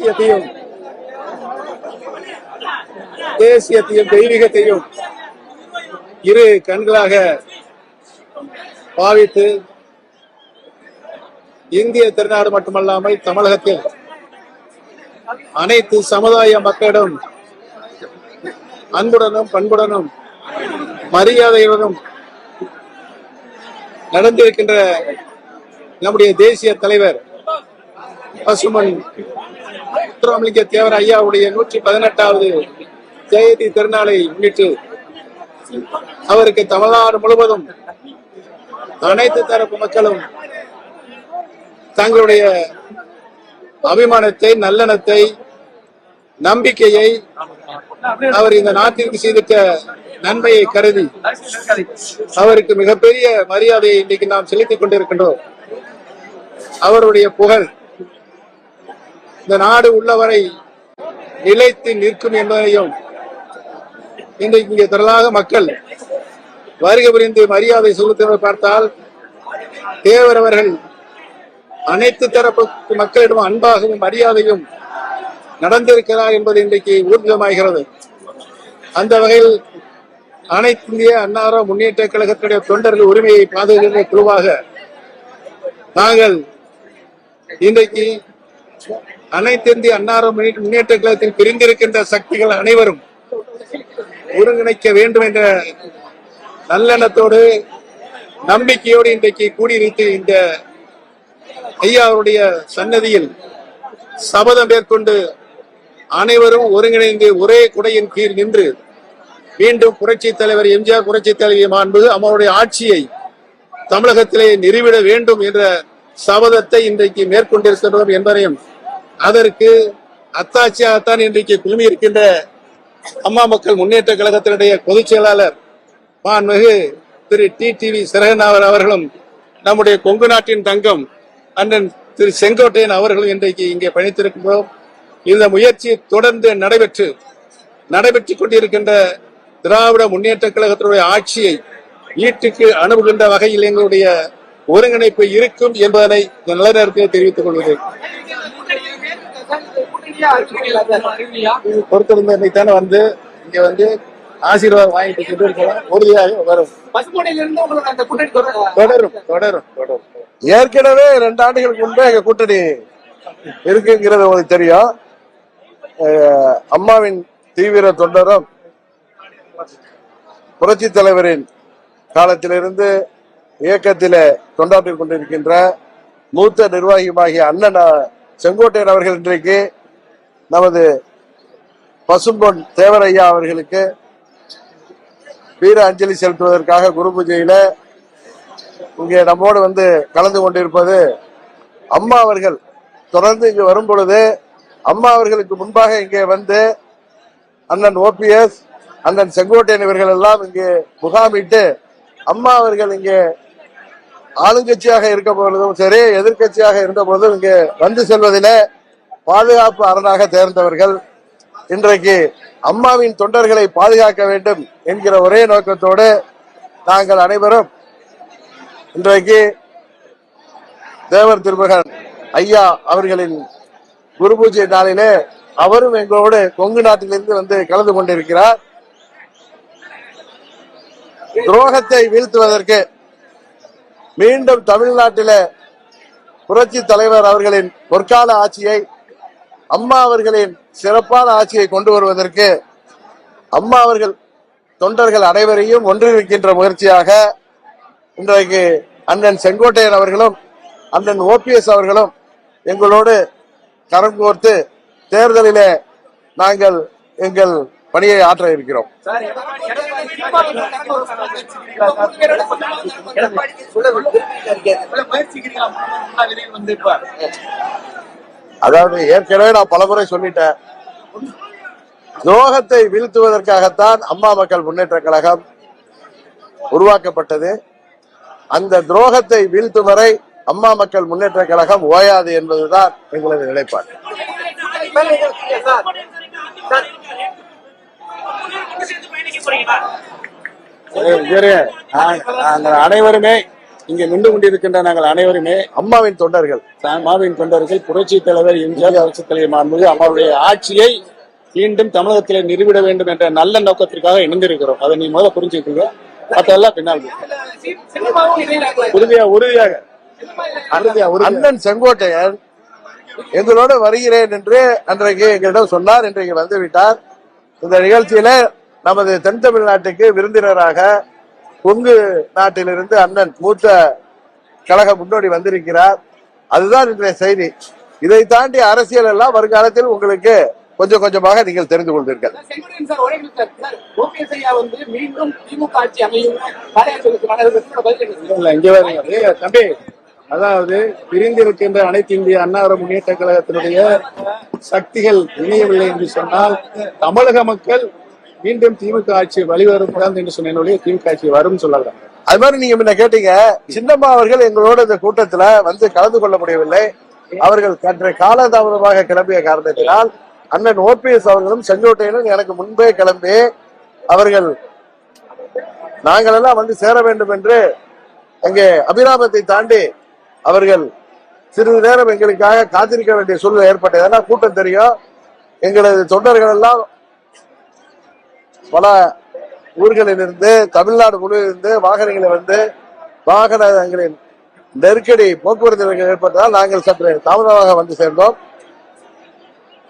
தேசியத்தையும் தேசியத்தையும் தெய்வீகத்தையும் இரு கண்களாக பாவித்து இந்திய திருநாடு மட்டுமல்லாமல் தமிழகத்தில் அனைத்து சமுதாய மக்களிடம் அன்புடனும் பண்புடனும் மரியாதையுடனும் நடந்திருக்கின்ற நம்முடைய தேசிய தலைவர் பசுமன் முத்துராமலிங்க தேவர் ஐயாவுடைய நூற்றி பதினெட்டாவது ஜெயந்தி திருநாளை முன்னிட்டு அவருக்கு தமிழ்நாடு முழுவதும் அனைத்து தரப்பு மக்களும் தங்களுடைய அபிமானத்தை நல்லெண்ணத்தை நம்பிக்கையை அவர் இந்த நாட்டிற்கு செய்திட்ட நன்மையை கருதி அவருக்கு மிகப்பெரிய மரியாதையை இன்றைக்கு நாம் செலுத்திக் கொண்டிருக்கின்றோம். அவருடைய புகழ் இந்த நாடு உள்ளவரை நிலைத்து நிற்கும் என்பதையும் இன்றைக்கு இங்கே திரளாக மக்கள் வருகை புரிந்து மரியாதை செலுத்துவதை பார்த்தால் தேவர் அவர்கள் அனைத்து தரப்பு மக்களிடம் அன்பாகவும் மரியாதையும் நடந்திருக்கிறார் என்பது இன்றைக்கு ஊர்ஜிதமாகிறது. அந்த வகையில் அனைத்து இந்திய அன்னார முன்னேற்ற கழகத்துடைய தொண்டர்கள் உரிமையை பாதுகாக்கிற குழுவாக நாங்கள் இன்றைக்கு அனைத்து இந்திய அன்னார முன்னேற்ற கழகத்தில் பிரிந்திருக்கின்ற சக்திகள் அனைவரும் ஒருங்கிணைக்க வேண்டும் என்ற நல்லெண்ணத்தோடு நம்பிக்கையோடு இன்றைக்கு கூடியிருத்து இந்த ஐயா அவருடைய சன்னதியில் சபதம் மேற்கொண்டு அனைவரும் ஒருங்கிணைந்து ஒரே குடையின் கீழ் நின்று மீண்டும் புரட்சி தலைவர் எம்ஜிஆர் புரட்சி தலைவி மாண்பு அவருடைய ஆட்சியை தமிழகத்திலே நிறுவிட வேண்டும் என்ற சபதத்தை இன்றைக்கு மேற்கொண்டிருக்கின்றோம் என்பதையும் அதற்கு அத்தாட்சியாகத்தான் இன்றைக்கு குழுமி இருக்கின்ற அம்மா மக்கள் முன்னேற்ற கழகத்தினுடைய பொதுச் செயலாளர் மாண்புமிகு திரு டி டிவி சிறகனாவர் அவர்களும் நம்முடைய கொங்கு நாட்டின் தங்கம் அண்ணன் திரு செங்கோட்டையன் அவர்களும் இன்றைக்கு இங்கே பணித்திருக்கின்றோம். இந்த முயற்சி தொடர்ந்து நடைபெற்று நடைபெற்றுக் கொண்டிருக்கின்ற திராவிட முன்னேற்ற கழகத்தினுடைய ஆட்சியை ஈட்டுக்கு அணுகுகின்ற வகையில் எங்களுடைய ஒருங்கிணைப்பு இருக்கும் என்பதனை இந்த நல்ல நேரத்தில் தெரிவித்துக் கொள்கிறேன். பொறுத்திருந்த இன்னைக்கு வந்து இங்க வந்து ஆசீர்வாதம் வாங்கிட்டு உறுதியாக வரும். தொடரும் தொடரும் தொடரும். ஏற்கனவே ரெண்டு ஆண்டுகளுக்கு முன்பே எங்க கூட்டணி இருக்குங்கிறது உங்களுக்கு தெரியும். அம்மாவின் தீவிர தொண்டரும் புரட்சி தலைவரின் காலத்திலிருந்து இயக்கத்திலே தொண்டாற்றிக் கொண்டிருக்கின்ற மூத்த நிர்வாகியுமாகிய அண்ணன் செங்கோட்டையன் அவர்கள் இன்றைக்கு நமது பசும்பொன் தேவரையா அவர்களுக்கு வீர அஞ்சலி செலுத்துவதற்காக குரு பூஜையில இங்கே நம்மோடு வந்து கலந்து கொண்டிருப்பது அம்மா அவர்கள். தொடர்ந்து இங்கு வரும் பொழுது அம்மா அவர்களுக்கு முன்பாக இங்கே வந்து அண்ணன் ஓபிஎஸ் அண்ணன் செங்கோட்டையன் இவர்கள் எல்லாம் இங்கே முகாமிட்டு அம்மா அவர்கள் இங்கே ஆளுங்கட்சியாக இருக்க பொழுதும் சரி எதிர்க்கட்சியாக இருந்த பொழுதும் இங்கே வந்து செல்வதிலே பாதுகாப்பு அரணாக தேர்ந்தவர்கள் இன்றைக்கு அம்மாவின் தொண்டர்களை பாதுகாக்க வேண்டும் என்கிற ஒரே நோக்கத்தோடு நாங்கள் அனைவரும் இன்றைக்கு தேவர் திருமகன் ஐயா அவர்களின் குரு பூஜை நாளிலே அவரும் எங்களோடு கொங்கு நாட்டிலிருந்து வந்து கலந்து கொண்டிருக்கிறார். துரோகத்தை வீழ்த்துவதற்கு மீண்டும் தமிழ்நாட்டில புரட்சி தலைவர் அவர்களின் பொற்கால ஆட்சியை அம்மா அவர்களின் சிறப்பான ஆட்சியை கொண்டு வருவதற்கு அம்மா அவர்கள் தொண்டர்கள் அனைவரையும் ஒன்றிருக்கின்ற முயற்சியாக இன்றைக்கு அண்ணன் செங்கோட்டையன் அவர்களும் அண்ணன் ஓபிஎஸ் அவர்களும் எங்களோடு கரம் கோர்த்து தேர்தலிலே நாங்கள் எங்கள் பணியை ஆற்ற இருக்கிறோம். அதாவது ஏற்கனவே நான் பலமுறை சொல்லிட்டேன். துரோகத்தை வீழ்த்துவதற்காகத்தான் அம்மா மக்கள் முன்னேற்ற கழகம் உருவாக்கப்பட்டது. அந்த துரோகத்தை வீழ்த்தும் வரை அம்மா மக்கள் முன்னேற்ற கழகம் ஓயாது என்பதுதான் எங்களது நிலைப்பாடு. அனைவருமே இங்கே நின்று கொண்டிருக்கின்ற நாங்கள் அனைவருமே அம்மாவின் தொண்டர்கள். மாவின் தொண்டர்கள் புரட்சி தலைவர் எம்ஜிஆர் புரட்சி தலைவர் மாண்புமிகு அம்மாவுடைய ஆட்சியை மீண்டும் தமிழகத்திலே நிறுவிட வேண்டும் என்ற நல்ல நோக்கத்திற்காக இணைந்திருக்கிறோம். அதை நீ முதல்ல புரிஞ்சுக்கோங்க மற்றதெல்லாம் பின்னால் உறுதியா உறுதியாக. உறுதியா உறுதியா. அண்ணன் செங்கோட்டையன் எங்களோடு வருகிறேன் என்று அன்றைக்கு எங்களிடம் சொன்னார் இன்றைக்கு வந்து விட்டார் இந்த நிகழ்ச்சியில நமது தென் தமிழ்நாட்டுக்கு விருந்தினராக கொங்கு நாட்டிலிருந்து அண்ணன் மூத்த கழக முன்னோடி வந்திருக்கிறார். அதுதான் இன்றைய செய்தி. இதை தாண்டி அரசியல் எல்லாம் வருங்காலத்தில் உங்களுக்கு கொஞ்சம் கொஞ்சமாக நீங்கள் தெரிந்து ஏய், தம்பி அதாவது பிரிந்திருக்கின்ற அனைத்து இந்திய அன்னார முன்னேற்ற கழகத்தினுடைய சக்திகள் இணையவில்லை என்று சொன்னால் தமிழக மக்கள் மீண்டும் திமுக ஆட்சி வழிவரும் என்று சொன்ன திமுக ஆட்சி வரும் சொல்லலாம் அது மாதிரி நீங்க முன்ன கேட்டீங்க சின்னம்மா அவர்கள் எங்களோட இந்த கூட்டத்துல வந்து கலந்து கொள்ள முடியவில்லை. அவர்கள் சற்று காலதாமதமாக கிளம்பிய காரணத்தினால் அண்ணன் ஓபிஎஸ் அவர்களும் செங்கோட்டையனும் எனக்கு முன்பே கிளம்பி அவர்கள் நாங்கள் எல்லாம் வந்து சேர வேண்டும் என்று அங்கே அபிராமத்தை தாண்டி அவர்கள் சிறிது நேரம் எங்களுக்காக காத்திருக்க வேண்டிய சூழ்நிலை ஏற்பட்டது. ஏன்னா கூட்டம் தெரியும். எங்களது தொண்டர்கள் எல்லாம் பல ஊர்களில் இருந்து தமிழ்நாடு முழுவதிலிருந்து வாகனங்களை வாகனங்களில் வந்து வாகனங்களின் நெருக்கடி போக்குவரத்து ஏற்பட்டால் ஏற்பட்டதால் நாங்கள் சற்று தாமதமாக வந்து சேர்ந்தோம்.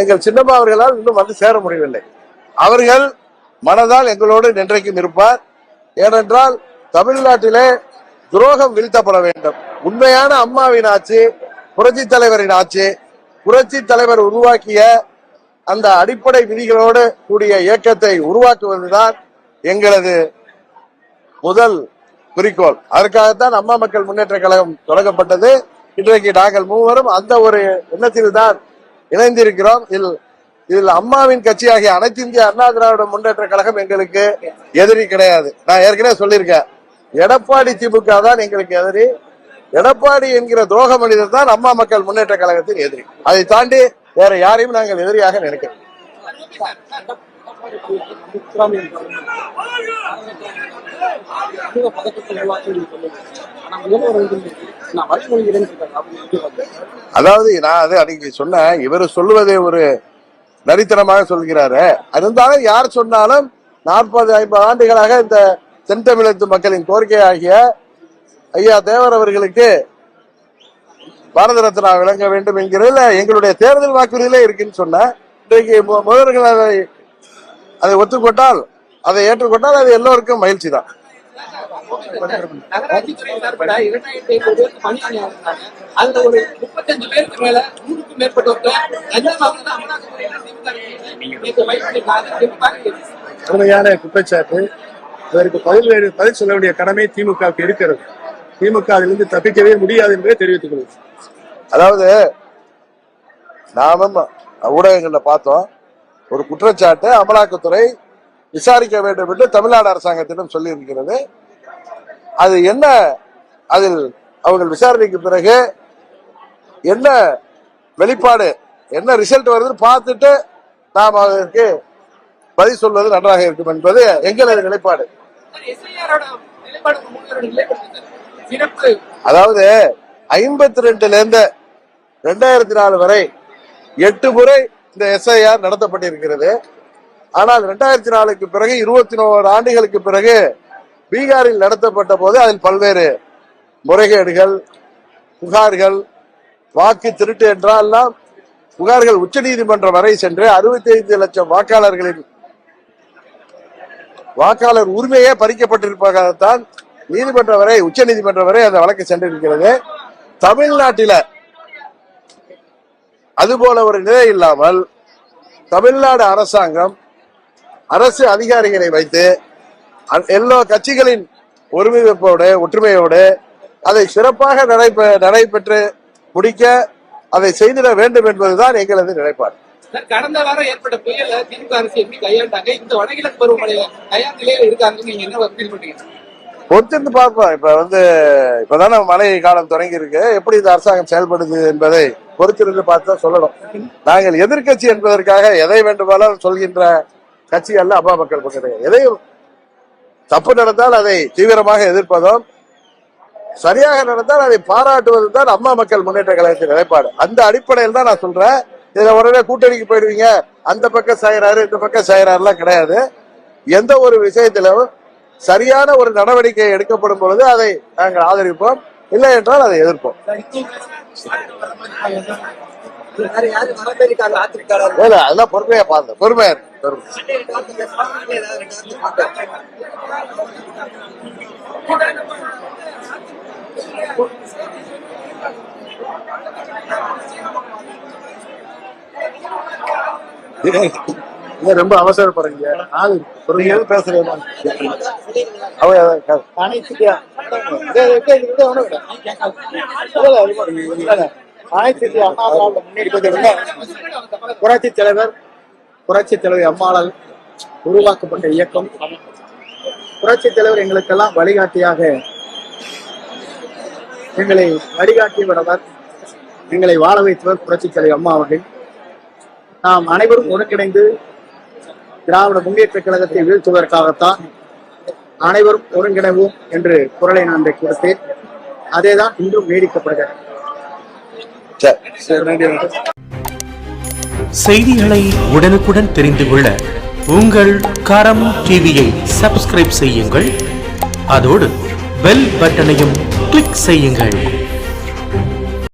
எங்கள் சின்னம்மா அவர்களால் இன்னும் வந்து சேர முடியவில்லை. அவர்கள் மனதால் எங்களோடு நின்றைக்கும் இருப்பார். ஏனென்றால் தமிழ்நாட்டிலே துரோகம் வீழ்த்தப்பட வேண்டும். உண்மையான அம்மாவின் ஆட்சி புரட்சி தலைவரின் ஆட்சி புரட்சி தலைவர் உருவாக்கிய அந்த அடிப்படை விதிகளோடு கூடிய இயக்கத்தை உருவாக்குவதுதான் எங்களது முதல் குறிக்கோள். அதற்காகத்தான் அம்மா மக்கள் முன்னேற்ற கழகம் தொடங்கப்பட்டது. இன்றைக்கு நாங்கள் மூவரும் அந்த ஒரு எண்ணத்தில் தான் இணைந்திருக்கிறோம். இதில் இதில் அம்மாவின் கட்சியாகிய அனைத்து இந்திய அண்ணா திராவிட முன்னேற்ற கழகம் எங்களுக்கு எதிரி கிடையாது. நான் ஏற்கனவே சொல்லியிருக்கேன். எடப்பாடி திமுக தான் எங்களுக்கு எதிரி. எடப்பாடி என்கிற துரோக மனிதர் தான் அம்மா மக்கள் முன்னேற்ற கழகத்தின் எதிரி. அதை தாண்டி வேற யாரையும் நாங்கள் எதிரியாக நினைக்கிறோம் அதாவது நான் அது அன்னைக்கு சொன்னேன் இவர் சொல்லுவதே ஒரு நரித்தனமாக சொல்கிறாரு. இருந்தாலும் யார் சொன்னாலும் நாற்பது ஐம்பது ஆண்டுகளாக இந்த தென் தமிழகத்து மக்களின் கோரிக்கை ஆகிய ஐயா தேவர் அவர்களுக்கு பாரத ரத்னா விளங்க வேண்டும் என்கிறதுல எங்களுடைய தேர்தல் வாக்குறுதியிலே இருக்குன்னு சொன்ன இன்றைக்கு முதல்வர்கள் அதை அதை ஒத்துக்கொண்டால் அதை ஏற்றுக்கொண்டால் அது எல்லோருக்கும் மகிழ்ச்சி தான் நகராட்சி குற்றச்சாட்டு அதற்கு பதில் பதில் சொல்ல வேண்டிய கடமை திமுகவுக்கு இருக்கிறது. திமுக அதிலிருந்து தப்பிக்கவே முடியாது என்பதை தெரிவித்துக் கொள்கிறேன். அதாவது நாமும் ஊடகங்கள்ல பார்த்தோம் ஒரு குற்றச்சாட்டு அமலாக்கத்துறை விசாரிக்க வேண்டும் என்று தமிழ்நாடு அரசாங்கத்திடம் சொல்லி இருக்கிறது அது என்ன அதில் அவர்கள் விசாரணைக்கு பிறகு என்ன வெளிப்பாடு என்ன ரிசல்ட் வருதுன்னு பார்த்துட்டு நாம் அதற்கு பதில் சொல்வது நன்றாக இருக்கும் என்பது எங்களது நிலைப்பாடு. அதாவது ஐம்பத்தி ரெண்டுல இருந்து ரெண்டாயிரத்தி நாலு வரை எட்டு முறை இந்த எஸ்ஐஆர் நடத்தப்பட்டிருக்கிறது. ஆனால் ரெண்டாயிரத்தி நாலுக்கு பிறகு இருபத்தி நோரு ஆண்டுகளுக்கு பிறகு பீகாரில் நடத்தப்பட்ட போது அதில் பல்வேறு முறைகேடுகள் புகார்கள் வாக்கு திருட்டு என்றெல்லாம் புகார்கள் உச்சநீதிமன்றம் வரை சென்று அறுபத்தி ஐந்து லட்சம் வாக்காளர்களின் வாக்காளர் உரிமையே பறிக்கப்பட்டிருப்பதாகத்தான் நீதிமன்றம் வரை உச்ச நீதிமன்றம் வரை அந்த வழக்கு சென்றிருக்கிறது. தமிழ்நாட்டில அதுபோல ஒரு நிலை இல்லாமல் தமிழ்நாடு அரசாங்கம் அரசு அதிகாரிகளை வைத்து எல்லா கட்சிகளின் ஒருமிதப்போடு ஒற்றுமையோடு அதை சிறப்பாக நடைபெ நடைபெற்று முடிக்க அதை செய்திட வேண்டும் என்பதுதான் எங்களது நிலைப்பாடு. கடந்த வாரம் ஏற்பட்ட புயல திமுக அரசு எப்படி கையாண்டாங்க? இந்த வடகிழக்கு பருவமழையில தயார் நிலையில இருக்காங்க நீங்க என்ன ஃபீல் பண்றீங்க? பொறுத்திருந்து பார்ப்போம். இப்ப வந்து இப்பதானே மழை காலம் தொடங்கி இருக்கு எப்படி இந்த அரசாங்கம் செயல்படுது என்பதை பொறுத்திருந்து பார்த்து தான் சொல்லணும். நாங்கள் எதிர்க்கட்சி என்பதற்காக எதை வேண்டுமானாலும் சொல்கின்ற கட்சி அல்ல அப்பா மக்கள் பக்கத்தில். எதையும் தப்பு நடந்தால் அதை தீவிரமாக எதிர்ப்பதும் சரியாக நடந்தால் அதை பாராட்டுவது தான் அம்மா மக்கள் முன்னேற்ற கழகத்தின் நிலைப்பாடு. அந்த அடிப்படையில் தான் நான் சொல்றேன். இதுல உடனே கூட்டணிக்கு போயிடுவீங்க. அந்த பக்கம் சாயிறாரு இந்த பக்கம் சாயிறாருலாம் கிடையாது. எந்த ஒரு விஷயத்திலும் சரியான ஒரு நடவடிக்கை எடுக்கப்படும் பொழுது அதை நாங்கள் ஆதரிப்போம். இல்லை என்றால் அதை எதிர்ப்போம். அதெல்லாம் பொறுமையா பாருங்க. பொறுமையா இருக்கு ரொம்ப அவசரப்படுறீங்க. பேசுறேன் அனைத்து இந்திய அண்ணா திராவிட முன்னேற்ற புரட்சி தலைவர் புரட்சி தலைவர் அம்மாளால் உருவாக்கப்பட்ட இயக்கம் புரட்சி தலைவர் எங்களுக்கெல்லாம் வழிகாட்டியாக எங்களை வழிகாட்டி விடவர் எங்களை வாழ வைத்தவர் புரட்சி தலைவர் அம்மா அவர்கள் நாம் அனைவரும் ஒருங்கிணைந்து திராவிட முன்னேற்ற கழகத்தை வீழ்த்துவதற்காகத்தான் அனைவரும் ஒருங்கிணைவோம் என்று குரலை நான் கொடுத்தேன். அதேதான் இன்றும் நீடிக்கப்படுகிறது. செய்திகளை உடனுக்குடன் தெரிந்து கொள்ள உங்கள் கரம் டிவியை சப்ஸ்கிரைப் செய்யுங்கள். அதோடு பெல் பட்டனையும் கிளிக் செய்யுங்கள்.